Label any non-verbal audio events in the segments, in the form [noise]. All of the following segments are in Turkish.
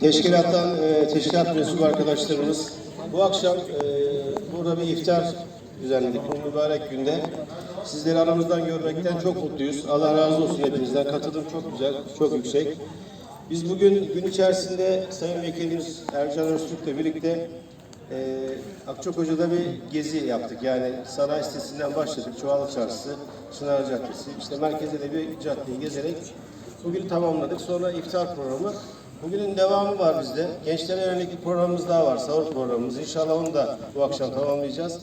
Teşkilattan, e, teşkilat mensubu arkadaşlarımız bu akşam e, burada bir iftar düzenledik bu mübarek günde. Sizleri aramızdan görmekten çok mutluyuz. Allah razı olsun hepinizden. Katılım çok güzel, çok yüksek. Biz bugün gün içerisinde Sayın Vekilimiz Ercan Öztürk'le birlikte e, Akçakoca'da bir gezi yaptık. Yani sanayi sitesinden başladık. Çuvalı Çarşısı, Çınar Caddesi. İşte merkezde de bir caddeyi gezerek bugün tamamladık. Sonra iftar programı. Bugünün devamı var bizde. Gençlere yönelik bir programımız daha var. Sahur programımız. İnşallah onu da bu akşam tamamlayacağız.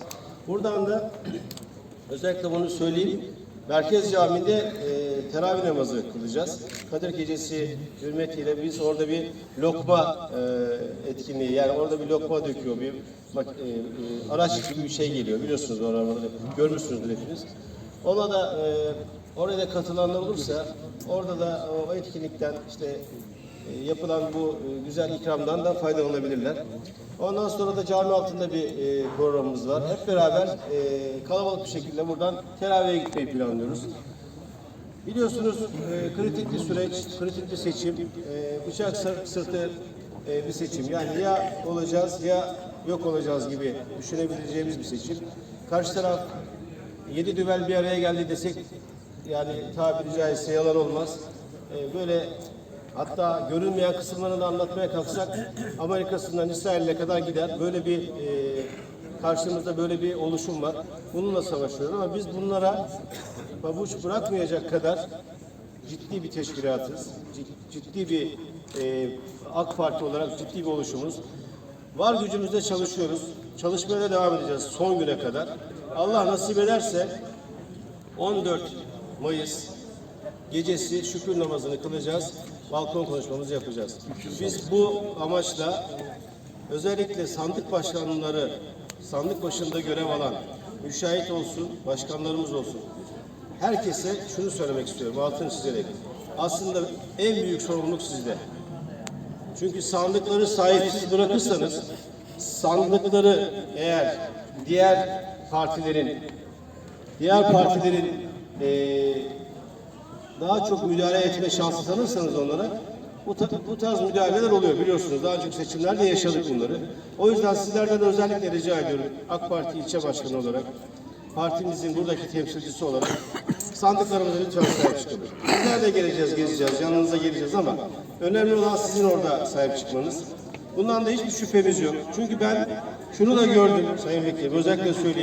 Buradan da [clears throat] özellikle bunu söyleyeyim. Merkez Camii'nde e, teravih namazı kılacağız. Kadir Gecesi hürmetiyle biz orada bir lokma e, etkinliği yani orada bir lokma döküyor bir bak, e, e, araç gibi bir şey geliyor biliyorsunuz oraları görmüşsünüzdür hepiniz. Ona da e, oraya katılanlar olursa orada da o etkinlikten işte yapılan bu e, güzel ikramdan da faydalanabilirler. Ondan sonra da cami altında bir e, programımız var. Hep beraber e, kalabalık bir şekilde buradan teravihe gitmeyi planlıyoruz. Biliyorsunuz e, kritik bir süreç, kritik bir seçim, e, bıçak sır- sırtı e, bir seçim. Yani ya olacağız ya yok olacağız gibi düşünebileceğimiz bir seçim. Karşı taraf yedi düvel bir araya geldi desek yani tabiri caizse yalan olmaz. E, böyle hatta görünmeyen kısımlarını da anlatmaya kalksak Amerika'sından İsrail'e kadar gider. Böyle bir e, karşımızda böyle bir oluşum var. Bununla savaşıyoruz ama biz bunlara pabuç bırakmayacak kadar ciddi bir teşkilatız. Cid- Ciddi bir e, AK Parti olarak ciddi bir oluşumuz. Var gücümüzle çalışıyoruz. Çalışmaya da devam edeceğiz son güne kadar. Allah nasip ederse 14 Mayıs gecesi şükür namazını kılacağız. Balkon konuşmamızı yapacağız. Biz bu amaçla özellikle sandık başkanları, sandık başında görev alan, müşahit olsun, başkanlarımız olsun. Herkese şunu söylemek istiyorum, altını çizerek. Aslında en büyük sorumluluk sizde. Çünkü sandıkları sahipsiz bırakırsanız, sandıkları eğer diğer partilerin, diğer partilerin eee daha çok müdahale etme şansı tanırsanız onlara bu, ta- bu tarz müdahaleler oluyor biliyorsunuz. Daha önceki seçimlerde yaşadık bunları. O yüzden sizlerden özellikle rica ediyorum AK Parti ilçe başkanı olarak partimizin buradaki temsilcisi olarak sandıklarımıza lütfen sahip çıkın. Bizler de geleceğiz, gezeceğiz, yanınıza geleceğiz ama önemli olan sizin orada sahip çıkmanız. Bundan da hiçbir şüphemiz yok. Çünkü ben şunu da gördüm Sayın Vekilim, özellikle söyleyeyim.